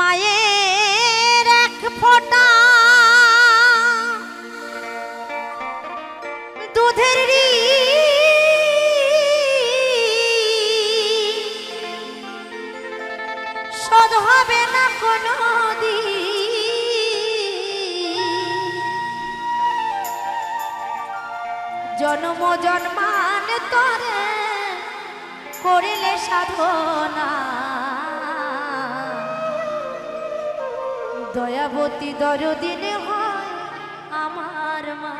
মায়ের এক ফোঁটা। দুধের শোধ হবে না কোনো জন্ম জন্মান তরে করিলে সাধনা। দয়াবতী দরদিন হয় আমার মা।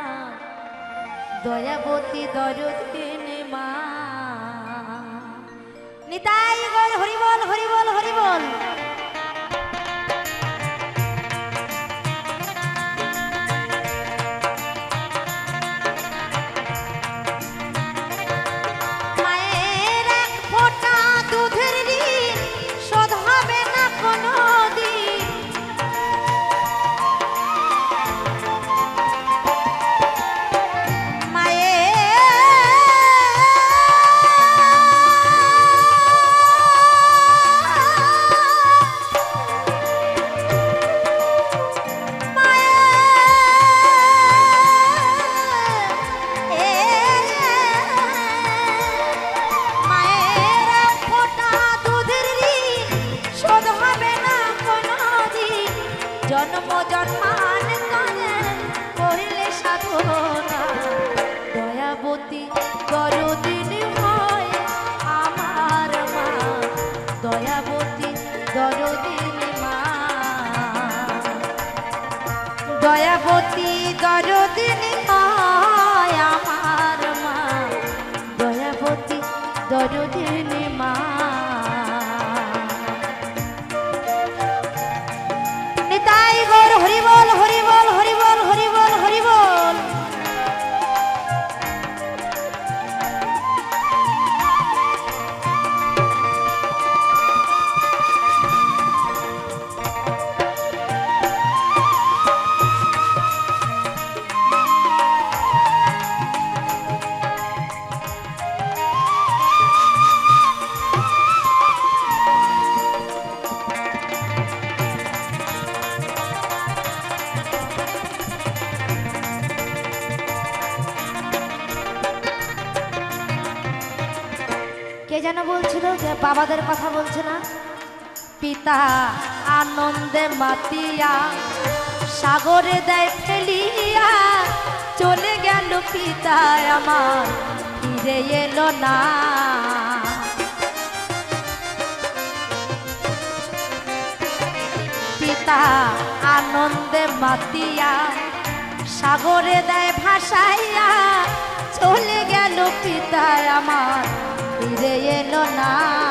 দয়াবতী দরদিন মা। নিতাই বল হরিবল হরিবল হরিবল। দয়াবতী দরদিন কে যেন বলছিল যে বাবাদের কথা বলছে না? পিতা আনন্দে মাতিয়া, সাগরে দেয় ফেলিয়া, চলে গেল পিতা আমার, ফিরে এলো না। পিতা আনন্দে মাতিয়া, সাগরে দেয় ভাসাইয়া, চলে গেল পিতা আমার এলো না।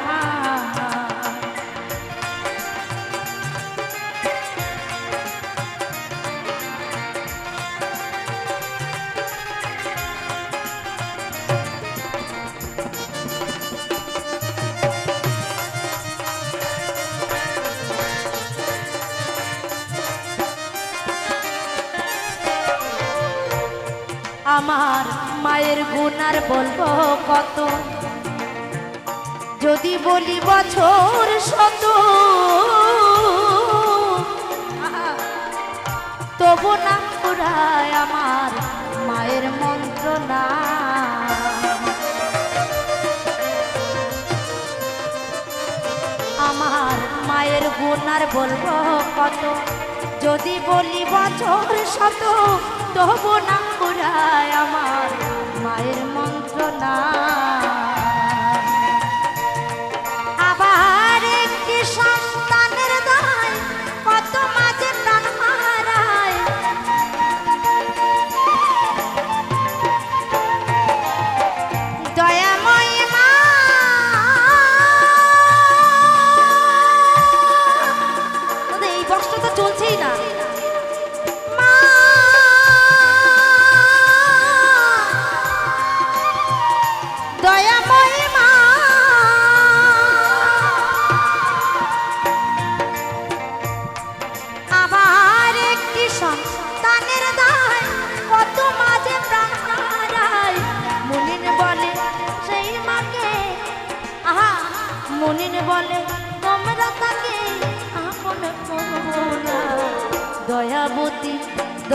আমার মায়ের গুণার বলব কত? যদি বলি বছর শত, তবু না পুরা ফুরায় আমার মায়ের মন্ত্রণা। আমার মায়ের গুণ আর বলব কত? যদি বলি বছর শত, তবু না ফুরায় আমার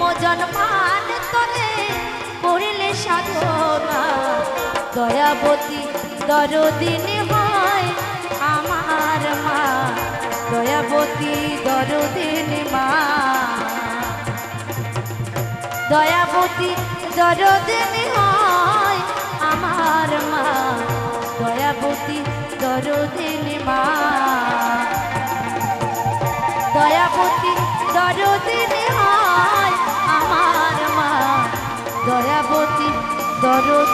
জন্মান তলে পড়িলে সাধনা, দয়াবতী দরদিন হয় আমার মা। দয়াবতী দরদিন মা দয়াবতী দরদিন হয় আমার মা। দয়াবতী দরদিন মা দয়াবতী দরদিন হয় Народ.